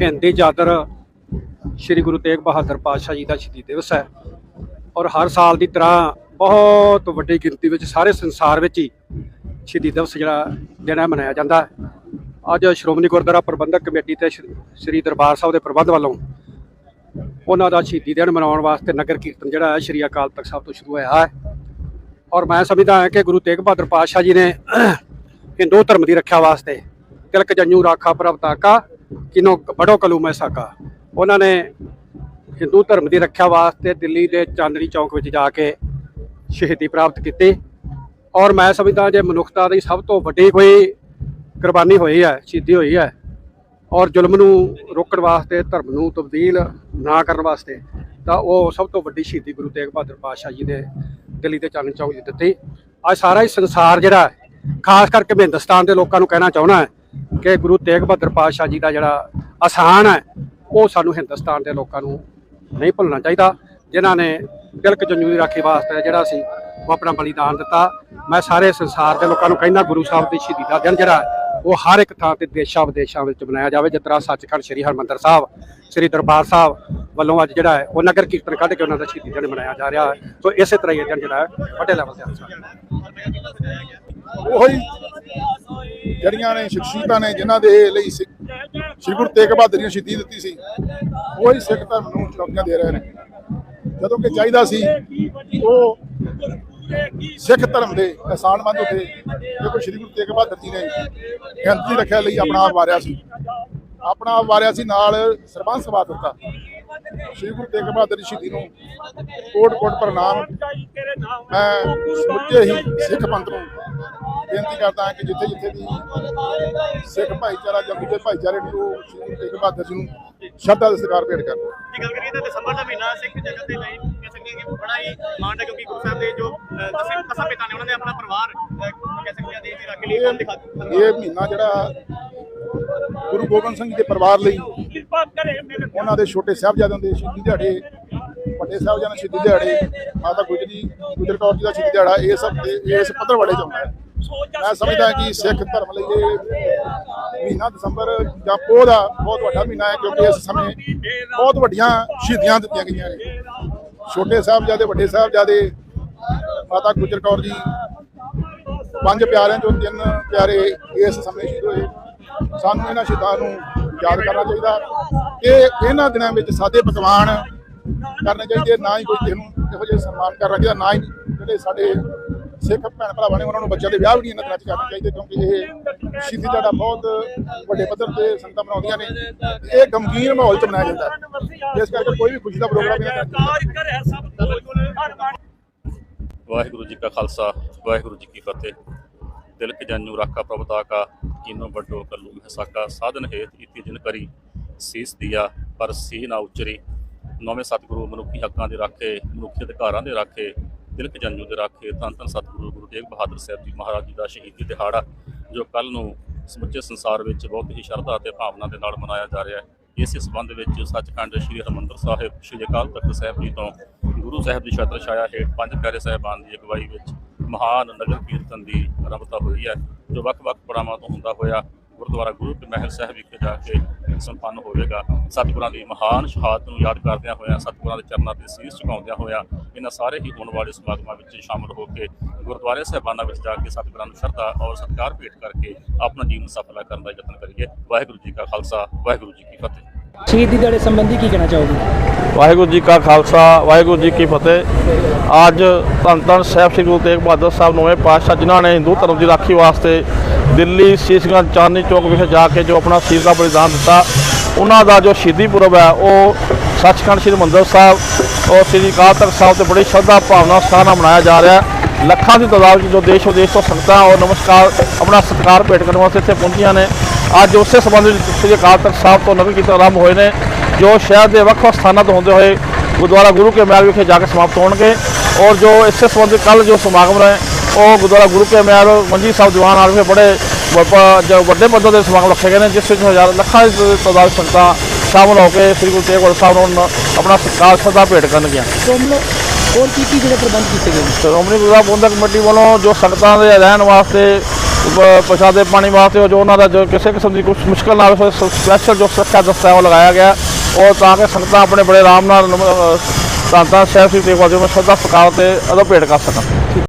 ਹਿੰਦ ਦੀ ਚਾਦਰ ਸ੍ਰੀ ਗੁਰੂ ਤੇਗ ਬਹਾਦਰ ਪਾਤਸ਼ਾਹ ਜੀ ਦਾ ਸ਼ਹੀਦੀ ਦਿਵਸ ਹੈ। ਔਰ ਹਰ ਸਾਲ ਦੀ ਤਰ੍ਹਾਂ ਬਹੁਤ ਵੱਡੀ ਗਿਣਤੀ ਵਿੱਚ ਸਾਰੇ ਸੰਸਾਰ ਵਿੱਚ ਹੀ ਸ਼ਹੀਦੀ ਦਿਵਸ ਜਿਹੜਾ ਦਿਨ ਹੈ ਮਨਾਇਆ ਜਾਂਦਾ ਹੈ। ਅੱਜ ਸ਼੍ਰੋਮਣੀ ਗੁਰਦੁਆਰਾ ਪ੍ਰਬੰਧਕ ਕਮੇਟੀ ਤੇ ਸ਼੍ਰੀ- ਦਰਬਾਰ ਸਾਹਿਬ ਦੇ ਪ੍ਰਬੰਧ ਵੱਲੋਂ ਉਹਨਾਂ ਦਾ ਸ਼ਹੀਦੀ ਦਿਨ ਮਨਾਉਣ ਵਾਸਤੇ ਨਗਰ ਕੀਰਤਨ ਜਿਹੜਾ ਹੈ, ਸ੍ਰੀ ਅਕਾਲ ਤਖਤ ਸਾਹਿਬ ਤੋਂ ਸ਼ੁਰੂ ਹੋਇਆ ਹੈ। ਔਰ ਮੈਂ ਸਮਝਦਾ ਹਾਂ ਕਿ ਗੁਰੂ ਤੇਗ ਬਹਾਦਰ ਪਾਤਸ਼ਾਹ ਜੀ ਨੇ ਹਿੰਦੂ ਧਰਮ ਦੀ ਰੱਖਿਆ ਵਾਸਤੇ ਤਿਲਕ ਜੰਜੂ ਰਾਖਾ ਪ੍ਰਭ ਤਾਕਾ ਕਿਨੋ ਬੜੋ ਕਲੂ ਮੈਂ ਉਹਨਾਂ ਨੇ ਹਿੰਦੂ ਧਰਮ ਦੀ ਰੱਖਿਆ ਵਾਸਤੇ ਦਿੱਲੀ ਦੇ ਚਾਂਦਨੀ ਚੌਕ ਵਿੱਚ ਜਾ ਕੇ ਸ਼ਹੀਦੀ ਪ੍ਰਾਪਤ ਕੀਤੀ। ਔਰ ਮੈਂ ਸਮਝਦਾ ਜੇ ਮਨੁੱਖਤਾ ਦੀ ਸਭ ਤੋਂ ਵੱਡੀ ਕੋਈ ਕੁਰਬਾਨੀ ਹੋਈ ਹੈ, ਸ਼ਹੀਦੀ ਹੋਈ ਹੈ, ਔਰ ਜ਼ੁਲਮ ਨੂੰ ਰੋਕਣ ਵਾਸਤੇ, ਧਰਮ ਨੂੰ ਤਬਦੀਲ ਨਾ ਕਰਨ ਵਾਸਤੇ, ਤਾਂ ਉਹ ਸਭ ਤੋਂ ਵੱਡੀ ਸ਼ਹੀਦੀ ਗੁਰੂ ਤੇਗ ਬਹਾਦਰ ਪਾਤਸ਼ਾਹ ਜੀ ਨੇ ਦਿੱਲੀ ਦੇ ਚਾਂਦਨੀ ਚੌਕ 'ਚ ਦਿੱਤੀ। ਅੱਜ ਸਾਰਾ ਹੀ ਸੰਸਾਰ ਜਿਹੜਾ ਖਾਸ ਕਰਕੇ ਮੈਂ ਹਿੰਦੁਸਤਾਨ ਦੇ ਲੋਕਾਂ ਨੂੰ ਕਹਿਣਾ ਚਾਹੁੰਦਾ ਹੈ ਕਿ ਗੁਰੂ ਤੇਗ ਬਹਾਦਰ ਪਾਤਸ਼ਾਹ ਜੀ ਦਾ ਜਿਹੜਾ ਆਸਾਨ ਹੈ, ਉਹ ਸਾਨੂੰ ਹਿੰਦੁਸਤਾਨ ਦੇ ਲੋਕਾਂ ਨੂੰ ਨਹੀਂ ਭੁੱਲਣਾ ਚਾਹੀਦਾ। ਜਿਨ੍ਹਾਂ ਨੇ ਤਿਲਕ ਜੰਜੂ ਦੀ ਰਾਖੀ ਵਾਸਤੇ ਜਿਹੜਾ ਸੀ, ਉਹ ਆਪਣਾ ਬਲੀਦਾਨ ਦਿੱਤਾ। ਮੈਂ ਸਾਰੇ ਸੰਸਾਰ ਦੇ ਲੋਕਾਂ ਨੂੰ ਕਹਿੰਦਾ, ਗੁਰੂ ਸਾਹਿਬ ਦੀ ਸ਼ਹੀਦੀ ਦਾ ਦਿਨ ਜਿਹੜਾ ਉਹ ਹਰ ਇੱਕ ਥਾਂ ਤੇ ਦੇਸ਼ਾਂ ਵਿਦੇਸ਼ਾਂ ਵਿੱਚ ਮਨਾਇਆ ਜਾਵੇ। ਜਿਸ ਤਰ੍ਹਾਂ ਸੱਚਖੰਡ ਸ੍ਰੀ ਹਰਮੰਦਰ ਸਾਹਿਬ, ਸ੍ਰੀ ਦਰਬਾਰ ਸਾਹਿਬ ਵੱਲੋਂ ਅੱਜ ਜਿਹੜਾ ਹੈ, ਉਹ ਨਗਰ ਕੀਰਤਨ ਕੱਢ ਕੇ ਉਹਨਾਂ ਦਾ ਸ਼ਹੀਦੀ ਦਿਨ ਮਨਾਇਆ ਜਾ ਰਿਹਾ ਹੈ। ਸੋ ਇਸੇ ਤਰ੍ਹਾਂ ਹੀ ਇਹ ਦਿਨ ਜਿਹੜਾ ਹੈ, ਵੱਡੇ ਲੈਵਲ ਤੇ ਆ ਉਹੀ ਜਿਹੜੀਆਂ ਨੇ ਸ਼ਖਸੀਅਤਾਂ ਨੇ, ਜਿਨ੍ਹਾਂ ਦੇ ਲਈ ਸ੍ਰੀ ਗੁਰੂ ਤੇਗ ਬਹਾਦਰ ਜੀ ਨੇ ਸ਼ਹੀਦੀ ਦਿੱਤੀ ਸੀ, ਉਹੀ ਸਿੱਖ ਧਰਮ ਨੂੰ ਚੁਣੌਤੀਆਂ ਦੇ ਰਹੇ ਨੇ। ਜਦੋਂ ਕਿ ਚਾਹੀਦਾ ਸੀ, ਉਹ ਸਿੱਖ ਧਰਮ ਦੇ ਅਹਿਸਾਨਮੰਦ ਉੱਤੇ, ਦੇਖੋ ਸ੍ਰੀ ਗੁਰੂ ਤੇਗ ਬਹਾਦਰ ਜੀ ਨੇ ਹਿੰਦ ਰੱਖਿਆ ਲਈ ਆਪਣਾ ਆਪ ਵਾਰਿਆ ਸੀ। ਆਪਣਾ ਆਪ ਵਾਰਿਆ ਸੀ ਨਾਲ ਸਰਬੰਸ ਸਵਾ ਦਿੱਤਾ। ਸ੍ਰੀ ਗੁਰੂ ਤੇਗ ਬਹਾਦਰ ਜੀ ਸ਼ਹੀਦੀ ਨੂੰ ਕੋਟ ਕੋਟ ਪ੍ਰਣਾਮ। ਮੈਂ ਸਮੁੱਚੇ ਹੀ ਸਿੱਖ ਪੰਥ ਨੂੰ ਬੇਨਤੀ ਕਰਦਾ ਹਾਂ ਕਿ ਜਿੱਥੇ ਜਿੱਥੇ ਵੀ ਸਿੱਖ ਭਾਈਚਾਰਾ ਜਾਂ ਦੂਜੇ ਭਾਈਚਾਰੇ ਨੂੰ ਉਹ ਸ੍ਰੀ ਗੁਰੂ ਤੇਗ ਬਹਾਦਰ ਜੀ ਨੂੰ ਸ਼ਰਧਾ ਦੇ ਸਤਿਕਾਰ ਭੇਟ ਕਰਨ। ਜੇ ਗੱਲ ਕਰੀਏ ਤਾਂ ਦਸੰਬਰ ਦਾ ਮਹੀਨਾ ਸਿੱਖ ਜਗਤ ਦੇ ਲਈ ਕਿ ਬੜਾ ਹੀ ਮਾਣ ਹੈ ਕਿਉਂਕਿ ਗੁਰੂ ਸਾਹਿਬ ਦੇ ਜੋ ਦਸਵੇਂ ਦਸਾਂ ਪਿਤਾ ਨੇ ਉਹਨਾਂ ਨੇ ਆਪਣਾ ਪਰਿਵਾਰ ਕਹਿ ਸਕਦੇ ਹਾਂ ਦੇਸ਼ ਦੀ ਰਾਖੀ ਲਈ ਕੰਮ ਦਿਖਾ ਦਿੱਤਾ ਇਹ ਮਹੀਨਾ ਜਿਹੜਾ ਗੁਰੂ ਗੋਬਿੰਦ ਸਿੰਘ ਜੀ ਦੇ ਪਰਿਵਾਰ ਲਈ ਉਹਨਾਂ ਦੇ ਛੋਟੇ ਸਾਹਿਬਜ਼ਾਦਿਆਂ ਦੇ ਸ਼ਹੀਦੀ ਦਿਹਾੜੇ ਵੱਡੇ ਸਾਹਿਬਜ਼ਾਦਿਆਂ ਦੇ ਸ਼ਹੀਦੀ ਦਿਹਾੜੇ ਮਾਤਾ ਗੁਜਰੀ ਗੁਜਰ ਕੌਰ ਜੀ ਦਾ ਸ਼ਹੀਦੀ ਦਿਹਾੜਾ ਇਹ ਸਭ ਇਸ ਪੱਧਰ ਵੜੇ ਜਾਂਦਾ ਹੈ। ਮੈਂ ਸਮਝਦਾ ਕਿ ਸਿੱਖ ਧਰਮ ਲਈ ਇਹ ਮਹੀਨਾ ਦਸੰਬਰ ਜਾਂ ਪੋਹ ਦਾ ਬਹੁਤ ਵੱਡਾ ਮਹੀਨਾ ਹੈ ਕਿਉਂਕਿ ਇਸ ਸਮੇਂ ਬਹੁਤ ਵੱਡੀਆਂ ਸ਼ਹੀਦੀਆਂ ਦਿੱਤੀਆਂ ਗਈਆਂ ਨੇ। ਛੋਟੇ ਸਾਹਿਬਜ਼ਾਦੇ ਵੱਡੇ ਸਾਹਿਬਜ਼ਾਦੇ ਮਾਤਾ ਗੁਜਰ ਕੌਰ ਜੀ ਪੰਜ ਪਿਆਰਿਆਂ ਚੋਂ ਤਿੰਨ ਪਿਆਰੇ ਇਸ ਸਮੇਂ ਸ਼ਹੀਦ ਹੋਏ। ਸਾਨੂੰ ਇਹਨਾਂ ਸ਼ਹੀਦਾਂ ਨੂੰ ਯਾਦ ਕਰਨਾ ਚਾਹੀਦਾ। ਕਿ ਇਹਨਾਂ ਦਿਨਾਂ ਵਿੱਚ ਸਾਦੇ ਪਕਵਾਨ ਕਰਨੇ ਚਾਹੀਦੇ ਨਾ ਹੀ ਕੋਈ ਕਿਸੇ ਨੂੰ ਇਹੋ ਜਿਹੇ ਸਨਮਾਨ ਕਰਨਾ ਚਾਹੀਦਾ ਨਾ ਹੀ ਜਿਹੜੇ ਸਾਡੇ ਸਿੱਖ ਭੈਣ ਭਰਾਵਾਂ ਨੇ ਉਹਨਾਂ ਨੂੰ ਬੱਚਿਆਂ ਦੇ ਵਿਆਹ ਵੀ ਨਹੀਂ ਇਹਨਾਂ ਦਿਨਾਂ 'ਚ ਕਰਨੇ ਚਾਹੀਦੇ ਕਿਉਂਕਿ ਇਹ ਸ਼ਹੀਦੀ ਜਿਹੜਾ ਬਹੁਤ ਵੱਡੇ ਪੱਧਰ ਤੇ ਸੰਗਤਾਂ ਮਨਾਉਂਦੀਆਂ ਨੇ ਇਹ ਗਮਗੀਨ ਮਾਹੌਲ 'ਚ ਮਨਾਇਆ ਜਾਂਦਾ ਹੈ। ਇਸ ਕਰਕੇ ਕੋਈ ਵੀ ਖੁਸ਼ੀ ਦਾ ਪ੍ਰੋਗਰਾਮ ਨਹੀਂ ਵਾਹਿਗੁਰੂ ਜੀ ਕਾ ਖਾਲਸਾ ਵਾਹਿਗੁਰੂ ਜੀ ਕੀ ਫਤਿਹ। ਦਿਲ ਕੇ ਜਾਨੂ ਰਾਖਾ ਪ੍ਰਭ ਤਾਕਾ ਕੀਨੋ ਵੱਡੋ ਕੱਲੂ ਸਾਧਨ ਹੇਤ ਇਤੀ ਜਿਨ ਕਰੀ, ਸੀਸ ਦਿਆ, ਪਰ ਸੀ ਨਾ ਉਚਰੀ। ਨੌਵੇਂ ਸਤਿਗੁਰੂ ਮਨੁੱਖੀ ਹੱਕਾਂ ਦੇ ਰਾਖੇ, ਮਨੁੱਖੀ ਅਧਿਕਾਰਾਂ ਦੇ ਰਾਖੇ ਦਿਲ ਕੇ ਦੇ ਰਾਖੇ, ਧੰਨ ਧੰਨ ਸਤਿਗੁਰੂ ਗੁਰੂ ਤੇਗ ਬਹਾਦਰ ਸਾਹਿਬ ਜੀ ਮਹਾਰਾਜ ਜੀ ਦਾ ਸ਼ਹੀਦੀ ਦਿਹਾੜਾ, ਜੋ ਕੱਲ ਨੂੰ ਸਮੁੱਚੇ ਸੰਸਾਰ ਵਿੱਚ ਬਹੁਤ ਹੀ ਸ਼ਰਧਾ ਅਤੇ ਭਾਵਨਾ ਦੇ ਨਾਲ ਮਨਾਇਆ ਜਾ ਰਿਹਾ ਹੈ। ਇਸੇ ਸੰਬੰਧ ਵਿੱਚ ਸੱਚਖੰਡ ਸ੍ਰੀ ਹਰਿਮੰਦਰ ਸਾਹਿਬ, ਸ੍ਰੀ ਅਕਾਲ ਤਖਤ ਸਾਹਿਬ ਜੀ ਤੋਂ ਗੁਰੂ ਸਾਹਿਬ ਦੀ ਛਤਰ ਛਾਇਆ ਹੇਠ ਪੰਜ ਪਿਆਰੇ ਸਾਹਿਬਾਨ ਦੀ ਅਗਵਾਈ ਵਿੱਚ ਮਹਾਨ ਨਗਰ ਕੀਰਤਨ ਦੀ ਆਰੰਭਤਾ ਹੋਈ ਹੈ, ਜੋ ਵੱਖ-ਵੱਖ ਪੜਾਵਾਂ ਤੋਂ ਹੁੰਦਾ ਹੋਇਆ ਗੁਰਦੁਆਰਾ ਗੁਰੂ ਕੇ ਮਹਿਲ ਸਾਹਿਬ ਵਿਖੇ ਜਾ ਕੇ ਸੰਪੰਨ ਹੋਵੇਗਾ। ਸਤਿਗੁਰਾਂ ਦੀ ਮਹਾਨ ਸ਼ਹਾਦਤ ਨੂੰ ਯਾਦ ਕਰਦਿਆਂ ਹੋਇਆਂ, ਸਤਿਗੁਰਾਂ ਦੇ ਚਰਨਾਂ ਤੇ ਸੀਸ ਝੁਕਾਉਂਦਿਆਂ ਹੋਇਆਂ, ਇਹਨਾਂ ਸਾਰੇ ਹੀ ਹੋਣ ਵਾਲੇ ਸਮਾਗਮਾਂ ਵਿੱਚ ਸ਼ਾਮਲ ਹੋ ਕੇ ਗੁਰਦੁਆਰੇ ਸਾਹਿਬਾਨਾਂ ਵਿੱਚ ਜਾ ਕੇ ਸਤਿਗੁਰਾਂ ਨੂੰ ਸ਼ਰਧਾ ਔਰ ਸਤਿਕਾਰ ਭੇਟ ਕਰਕੇ ਆਪਣਾ ਜੀਵਨ ਸਫਲਾ ਕਰਨ ਦਾ ਯਤਨ ਕਰੀਏ। ਵਾਹਿਗੁਰੂ ਜੀ ਕਾ ਖਾਲਸਾ, ਵਾਹਿਗੁਰੂ ਜੀ ਕੀ ਫਤਿਹ। ਸ਼ਹੀਦੀ ਦਿਹਾੜੇ ਸੰਬੰਧੀ ਕੀ ਕਹਿਣਾ ਚਾਹੋਗੇ? ਵਾਹਿਗੁਰੂ ਜੀ ਕਾ ਖਾਲਸਾ, ਵਾਹਿਗੁਰੂ ਜੀ ਕੀ ਫਤਿਹ। ਅੱਜ ਧੰਨ ਧੰਨ ਸਾਹਿਬ ਸ੍ਰੀ ਗੁਰੂ ਤੇਗ ਬਹਾਦਰ ਸਾਹਿਬ ਨੌਵੇਂ ਪਾਤਸ਼ਾਹ, ਜਿਨ੍ਹਾਂ ਨੇ ਹਿੰਦੂ ਧਰਮ ਦੀ ਰਾਖੀ ਵਾਸਤੇ ਦਿੱਲੀ ਸੀਸਗੰਜ ਚਾਂਦਨੀ ਚੌਕ ਵਿਖੇ ਜਾ ਕੇ ਜੋ ਆਪਣਾ ਸੀਰ ਦਾ ਬਲੀਦਾਨ ਦਿੱਤਾ, ਉਹਨਾਂ ਦਾ ਜੋ ਸ਼ਹੀਦੀ ਪੁਰਬ ਹੈ, ਉਹ ਸੱਚਖੰਡ ਸ੍ਰੀ ਮੰਦਰ ਸਾਹਿਬ ਔਰ ਸ੍ਰੀ ਅਕਾਲ ਤਖਤ ਸਾਹਿਬ ਤੇ ਬੜੀ ਸ਼ਰਧਾ ਭਾਵਨਾ ਸਥਾਨ ਨਾਲ ਮਨਾਇਆ ਜਾ ਰਿਹਾ ਲੱਖਾਂ ਦੀ ਤਾਦਾਦ ਵਿੱਚ ਜੋ ਦੇਸ਼ ਵਿਦੇਸ਼ ਤੋਂ ਸੰਗਤਾਂ ਔਰ ਨਮਸਕਾਰ, ਆਪਣਾ ਸਤਿਕਾਰ ਭੇਟ ਕਰਨ ਵਾਸਤੇ ਇੱਥੇ ਪਹੁੰਚੀਆਂ ਨੇ। ਅੱਜ ਉਸੇ ਸੰਬੰਧ ਵਿੱਚ ਸ੍ਰੀ ਅਕਾਲ ਤਖਤ ਸਾਹਿਬ ਤੋਂ ਨਗਰ ਕੀਰਤਨ ਆਰੰਭ ਹੋਏ ਨੇ। ਜੋ ਸ਼ਹਿਰ ਦੇ ਵੱਖ-ਵੱਖ ਸਥਾਨਾਂ ਤੋਂ ਹੁੰਦੇ ਹੋਏ ਗੁਰਦੁਆਰਾ ਗੁਰੂ ਕੇ ਮਹਿਲ ਵਿਖੇ ਜਾ ਕੇ ਸਮਾਪਤ ਹੋਣਗੇ ਔਰ ਜੋ ਇਸੇ ਸੰਬੰਧ ਵਿੱਚ ਕੱਲ ਜੋ ਸਮਾਗਮ ਰਹੇ ਉਹ ਗੁਰਦੁਆਰਾ ਗੁਰੂ ਕੇ ਮਹਿਲ ਮੰਜੀ ਸਾਹਿਬ ਦੀਵਾਨ ਹਾਲ ਵਿਖੇ ਬੜੇ ਜੋ ਵੱਡੇ ਪੱਧਰ ਦੇ ਸਮਾਗਮ ਰੱਖੇ ਗਏ ਨੇ ਜਿਸ ਵਿੱਚ ਹਜ਼ਾਰ ਲੱਖਾਂ ਦੀ ਤਾਦਾਦ ਸੰਗਤਾਂ ਸ਼ਾਮਲ ਹੋ ਕੇ ਸ੍ਰੀ ਗੁਰੂ ਤੇਗ ਬਹਾਦਰ ਸਾਹਿਬ ਨੂੰ ਆਪਣਾ ਸਤਿਕਾਰ ਸ਼ਰਧਾ ਭੇਟ ਕਰਨਗੀਆਂ। ਹੋਰ ਕੀ ਕੀ ਜਿਹੜੇ ਪ੍ਰਬੰਧ ਕੀਤੇ ਗਏ ਸ਼੍ਰੋਮਣੀ ਗੁਰਦੁਆਰਾ ਪ੍ਰਬੰਧਕ ਕਮੇਟੀ ਵੱਲੋਂ ਜੋ ਸੰਗਤਾਂ ਦੇ ਰਹਿਣ ਵਾਸਤੇ ਪ੍ਰਸ਼ਾਦੇ ਪਾਣੀ ਵਾਸਤੇ ਜੋ ਉਹਨਾਂ ਦਾ ਜੋ ਕਿਸੇ ਕਿਸਮ ਦੀ ਕੁਛ ਮੁਸ਼ਕਲ ਨਾ ਆਵੇ ਸਪੈਸ਼ਲ ਜੋ ਸੁਰੱਖਿਆ ਦਸਤਾ ਉਹ ਲਗਾਇਆ ਗਿਆ ਉਹ ਤਾਂ ਕਿ ਸੰਗਤਾਂ ਆਪਣੇ ਬੜੇ ਆਰਾਮ ਨਾਲ ਧੰਨ ਧੰਨ ਸਾਹਿਬ ਸ੍ਰੀ ਤੇਗ ਬਹਾਦਰ ਜੀ ਨੂੰ ਸ਼ਰਧਾ ਸਤਿਕਾਰ ਤੇ ਅਦਬ ਭੇਟ ਕਰ ਸਕਣ।